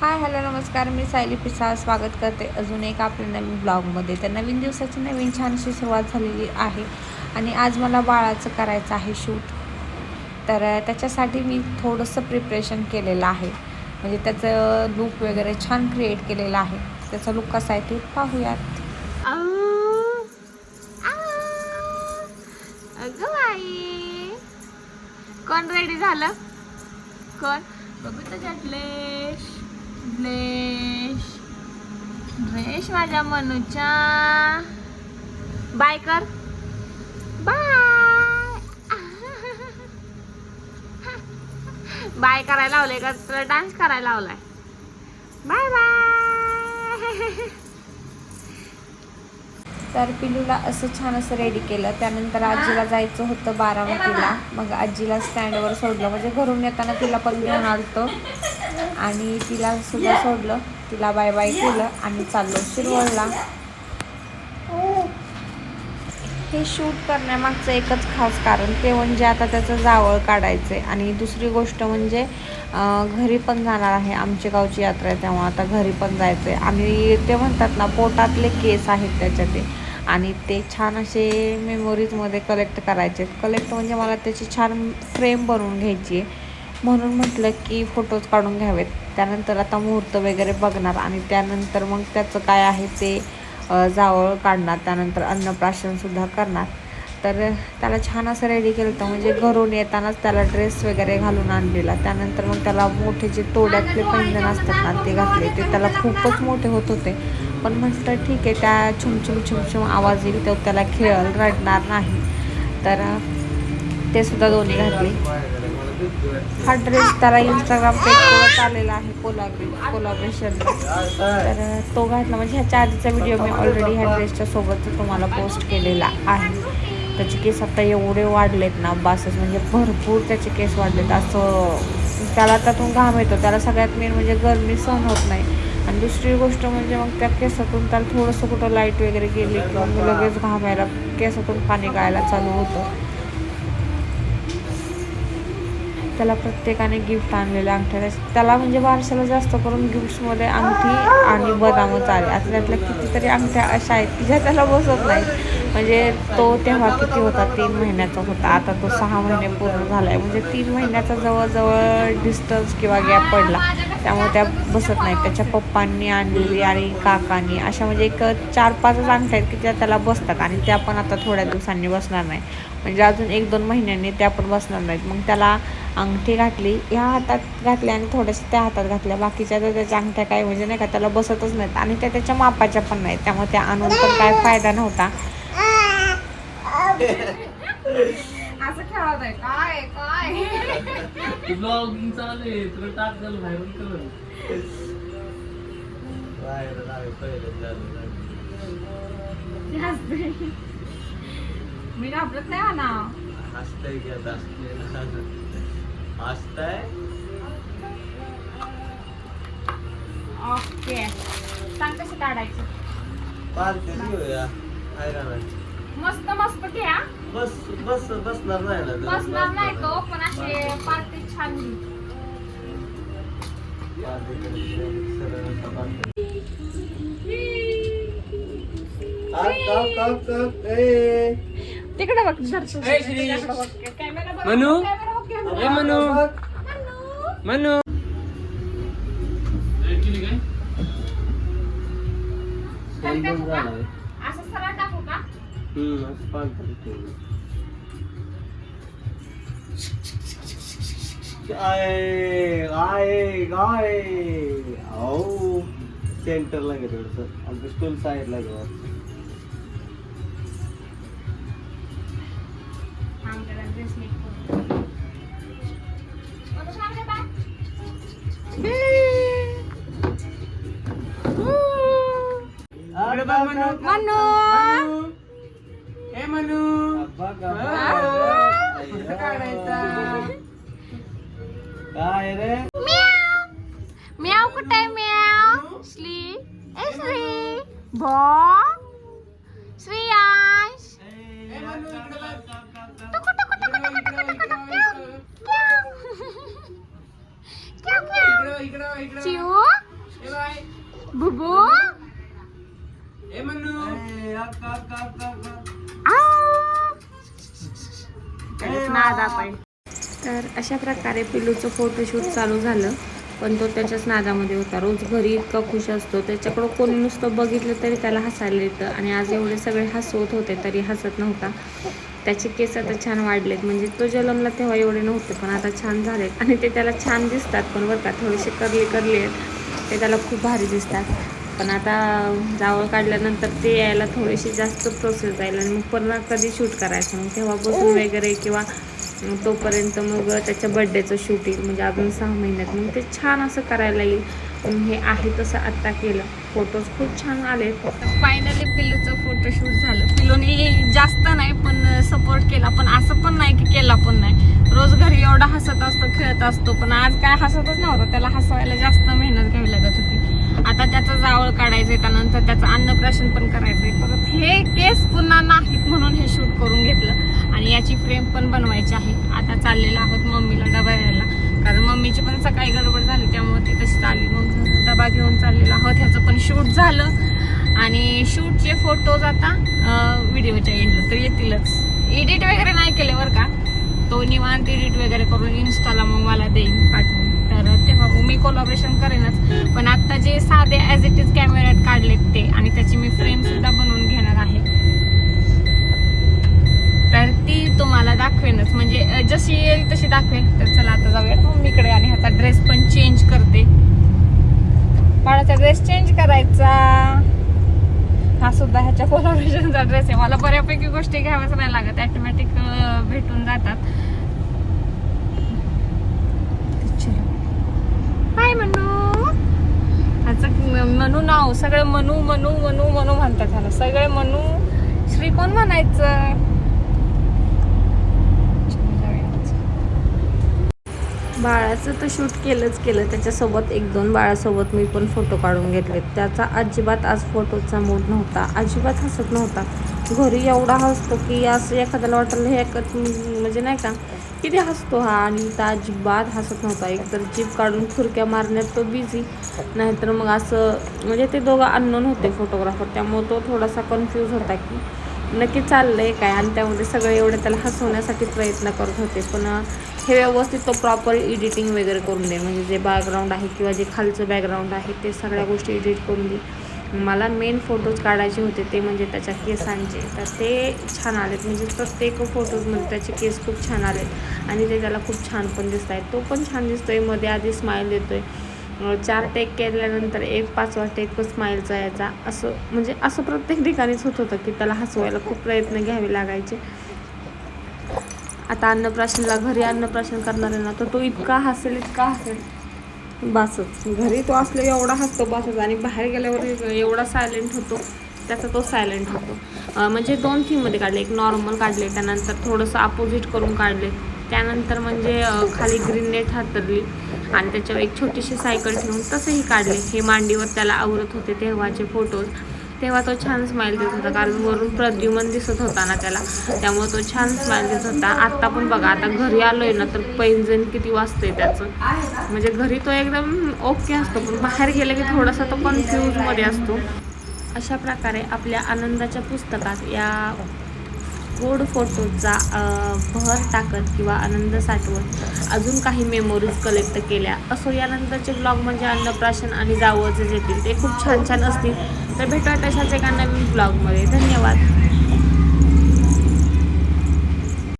Hi hello नमस्कार. मी सायली पिसा स्वागत करते. अजून एक आपल्या नवीन ब्लॉगमध्ये. तर नवीन दिवसाची नवीन छानशी सुरुवात झालेली आहे. आणि आज मला बाळाचं करायचं आहे शूट. तर त्याच्यासाठी मी थोडंसं प्रिपरेशन केलेलं आहे. म्हणजे त्याचं लुक वगैरे छान क्रिएट केलेलं आहे. त्याचा लुक कसा आहे ते पाहूयात. अगं कोण रेडी झालं? कोण? बघू तर जटलेश ब्लेश ड्रेश माझ्या मनूच्या. बाय कर. बाय बाय करायला लावले का? तुला डान्स करायला लावलाय. बाय बाय तर पिलूला असं छान असं रेडी केलं. त्यानंतर आजीला जायचं होतं बारामतीला. मग आजीला स्टँडवर सोडलं. म्हणजे घरून येताना तिला पण घेऊन आलतो. आणि तिला सुद्धा सोडलं. तिला बाय बाय केलं आणि चाललो शिरवळला. हे शूट करण्यामागचं एकच खास कारण ते म्हणजे आता त्याचं जावळ काढायचं आहे आणि दुसरी गोष्ट म्हणजे घरी पण जाणार आहे. आमच्या गावची यात्रा आहे तेव्हा आता घरी पण जायचं आहे आणि ते म्हणतात ना पोटातले केस आहेत त्याच्या ते आणि ते छान असे मेमोरीजमध्ये कलेक्ट करायचे कलेक्ट म्हणजे मला त्याची छान फ्रेम बनवून घ्यायची आहे म्हणून म्हटलं की फोटोज काढून घ्यावेत. त्यानंतर आता मुहूर्त वगैरे बघणार आणि त्यानंतर मग त्याचं काय आहे ते जावळ काढणार. त्यानंतर अन्नप्राशनसुद्धा करणार. तर त्याला छान असं रेडी केलं होतं. म्हणजे घरून येतानाच त्याला ड्रेस वगैरे घालून आणलेला. त्यानंतर मग त्याला मोठे जे तोड्यातले पैंजण असतात ना ते घातले. ते त्याला खूपच मोठे होत होते. पण म्हटलं ठीक आहे. त्या छुमछुम छुमछुम आवाज येईल तो त्याला खेळल रडणार नाही. तर ते सुद्धा दोन्ही घातले. हा ड्रेस त्याला इंस्टाग्राम पेजवर आलेला आहे कोलाब्रे कोलाब्रेशनला तर तो घातला. म्हणजे ह्याच्या आधीचा व्हिडिओ मी ऑलरेडी ह्या ड्रेसच्या सोबत तुम्हाला पोस्ट केलेला आहे. त्याचे केस आता एवढे वाढलेत ना बासच म्हणजे भरपूर त्याचे केस वाढलेत. असं त्याला त्यातून घाम येतो. त्याला सगळ्यात मेन म्हणजे गरमी सहन होत नाही. आणि दुसरी गोष्ट म्हणजे मग त्या केसातून त्याला थोडंसं कुठं लाइट वगैरे गेली किंवा मग लगेच घाम यायला केसातून पाणी गायला चालू होतं. त्याला प्रत्येकाने गिफ्ट आणलेलं अंगठ्या त्याला म्हणजे बारशाला जास्त करून गिफ्ट्समध्ये अंगठी आणि बदामच आले. आता त्यातल्या कितीतरी अंगठ्या अशा आहेत की ज्या त्याला बसत नाही म्हणजे तो तेव्हा किती होता? तीन महिन्याचा होता. आता तो सहा महिने पूर्ण झाला आहे म्हणजे तीन महिन्याचा जवळजवळ डिस्टन्स किंवा गॅप पडला. त्यामुळे त्या बसत नाहीत. त्याच्या पप्पांनी आणलेली आणि काकांनी अशा म्हणजे एक चार पाचच अंगठ्या आहेत की त्या त्याला बसतात. आणि त्या पण आता थोड्या दिवसांनी बसणार नाही म्हणजे अजून एक दोन महिन्यांनी त्या पण बसणार नाहीत. मग त्याला अंगठी घातली ह्या हातात घातल्या आणि थोड्याशा त्या हातात घातल्या. बाकीच्या तर त्याच्या अंगठ्या काय म्हणजे नाही का त्याला बसतच नाहीत. आणि त्या त्याच्या मापाच्या पण नाहीत. त्यामुळे त्या आणून पण काय फायदा नव्हता. असं खेळत आहे काय? काय ब्लॉगिंग चालू आहे. तुला टाकल व्हायरल कर मी घाबरत नाही म्हणा. हसतय की आता हसतय ओके सांग कसं काढायचं मस्त मस्त घ्या बस बस बसणार नाही ना जरा. बसणार नाही तो पण असे पार्टी छान ए. तिकडे बघ. कॅमेरा बघ मनू? कॅमेरा बघ कॅमेरा. ए, मनू. मनू. असं सरळ टाकू का. काय काय काय अहो सेंटरला गेलो थोडस आमच्या स्टूल साईडला मनू मनू. मनू. काय रे? म्याव. कुठे आहे म्याव? श्री. ए श्री. भो. श्रीयांश नादात आहे तर अशा प्रकारे पिलूचं फोटोशूट चालू झालं. पण तो त्याच्याच नादामध्ये होता. रोज घरी इतका खुश असतो. त्याच्याकडं कोणी नुसतं बघितलं तरी त्याला हसायला येतं. आणि आज एवढे सगळे हसवत होते तरी हसत नव्हता. त्याचे केस आता छान वाढलेत. म्हणजे तो जन्मला तेव्हा एवढे नव्हते पण आता छान झालेत. आणि ते त्याला छान दिसतात पण बरं का थोडेसे करले करले आहेत. ते त्याला खूप भारी दिसतात. पण आता जावळ काढल्यानंतर ते यायला थोडीशी जास्त प्रोसेस जाईल आणि मग पुन्हा कधी शूट करायचं? मग तेव्हापासून वगैरे किंवा तोपर्यंत मग त्याच्या बड्डेचं शूट येईल म्हणजे अजून सहा महिन्यात. मग ते छान असं करायला येईल. हे आहे तसं आत्ता केलं. फोटोज खूप छान आले. फायनली पिल्लूचं फोटोशूट झालं. पिल्लूने जास्त नाही पण सपोर्ट केला. पण असं पण नाही की केला पण नाही. रोज घरी एवढा हसत असतो खेळत असतो. पण आज काय हसतच नव्हतं. त्याला हसवायला जास्त मेहनत घ्यावी लागत होती आता त्याचं जावळ त्यानंतर त्याचं अन्नप्राशन पण करायचंय. परत हे केस पुन्हा नाहीत म्हणून हे शूट करून घेतलं. आणि याची फ्रेम पण बनवायची आहे. आता चाललेलं आहोत मम्मीला डबा द्यायला कारण मम्मीची पण सकाळी गडबड झाली त्यामुळे ती तशी चालली. मग डबा घेऊन चाललेला आहोत. ह्याचं पण शूट झालं. आणि शूटचे फोटोज आता व्हिडिओच्या एंडला तर येतीलच. एडिट वगैरे नाही केले बरं का? तो निवांत एडिट वगैरे करून इन्स्टाला मग मला देईन. पाठवून तेव्हा मी कोलॉबरेशन करेनच. पण आता जे साधे ॲज इट इज कॅमेऱ्यात काढलेत ते आणि त्याची मी फ्रेम सुद्धा बनवून घेणार आहे. तर ती तुम्हाला दाखवेनच. म्हणजे जशी येईल तशी दाखवेन. तर चला आता जाऊयात मम्मीकडे आणि ह्याचा ड्रेस पण चेंज करते. बाळाचा ड्रेस चेंज करायचा. हा सुद्धा ह्याच्या कोलॉबरेशनचा ड्रेस आहे. मला बऱ्यापैकी गोष्टी घ्याव्याच नाही लागत. ॲटोमॅटिक भेटून जातात. हाय मनू ह्याचं मनू नाव सगळे मनू मनू मनू मनू म्हणतात ह्याला. सगळे मनू श्री कोण म्हणायचं? बाळाचं तर शूट केलंच केलं. त्याच्यासोबत एक दोन बाळासोबत मी पण फोटो काढून घेतले त्याचा अजिबात आज फोटोचा मूड नव्हता. अजिबात हसत नव्हता. घरी एवढा हसतो की असं एखाद्याला वाटलं हे म्हणजे नाही का किती हसतो हा आणि तर अजिबात हसत नव्हता. एकतर जीप काढून खुरक्या मारण्यात तो बिझी नाहीतर मग असं म्हणजे ते दोघं अननोन होते फोटोग्राफर त्यामुळे तो थोडासा कन्फ्यूज होता की नक्की चाललंय काय? आणि त्यामध्ये सगळे एवढे त्याला हसवण्यासाठी प्रयत्न करत होते. पण हे व्यवस्थित तो प्रॉपर एडिटिंग वगैरे करून दे. म्हणजे जे बॅकग्राऊंड आहे किंवा जे खालचं बॅकग्राऊंड आहे ते सगळ्या गोष्टी एडिट करून दे. मला मेन फोटोज काढायचे होते ते म्हणजे त्याच्या केसांचे. तर ते छान आलेत. म्हणजे प्रत्येक फोटोजमध्ये त्याचे केस खूप छान आलेत. आणि ते त्याला खूप छान पण दिसत आहेत तो पण छान दिसतो आहे मध्ये आधी स्माईल देतो आहे चार टेक केल्यानंतर एक पाचवा टेक स्माईलचा यायचा असं म्हणजे असं प्रत्येक ठिकाणीच होत होतं की त्याला हसवायला खूप प्रयत्न घ्यावे लागायचे. आता अन्नप्राशनला घरी अन्नप्राशन करणार आहे ना तर तो इतका हसेल इतका हसेल. बासच. घरी तो असलो एवढा हसतो बासच आणि बाहेर गेल्यावर एवढा सायलेंट होतो. त्याचा तो सायलेंट होतो. म्हणजे दोन थीममध्ये काढले. एक नॉर्मल काढले त्यानंतर थोडंसं अपोजिट करून काढले. त्यानंतर म्हणजे खाली ग्रीन नेट हातरली आणि त्याच्यावर एक छोटीशी सायकल ठेवून तसंही काढले. हे मांडीवर त्याला आवरत होते तेव्हाचे फोटोज तेव्हा तो छान स्माईल देत होता. कारण वरून प्रद्युमन दिसत होता ना त्याला. त्यामुळे तो छान स्माईल देत होता. आत्ता पण बघा आता घरी आलोय ना तर पैंजण किती वाजतंय त्याचं. म्हणजे घरी तो एकदम ओके असतो पण बाहेर गेला की थोडासा तो कन्फ्यूजमध्ये असतो. अशा प्रकारे आपल्या आनंदाच्या पुस्तकात या गोड फोटोचा भर टाकत किंवा आनंद साठवत अजून काही मेमोरीज कलेक्ट केल्या. असो यानंतरचे ब्लॉग म्हणजे अन्नप्राशन आणि जावळचे येतील ते खूप छान छान असतील. तर भेटूया तशाच एका नवीन ब्लॉगमध्ये धन्यवाद.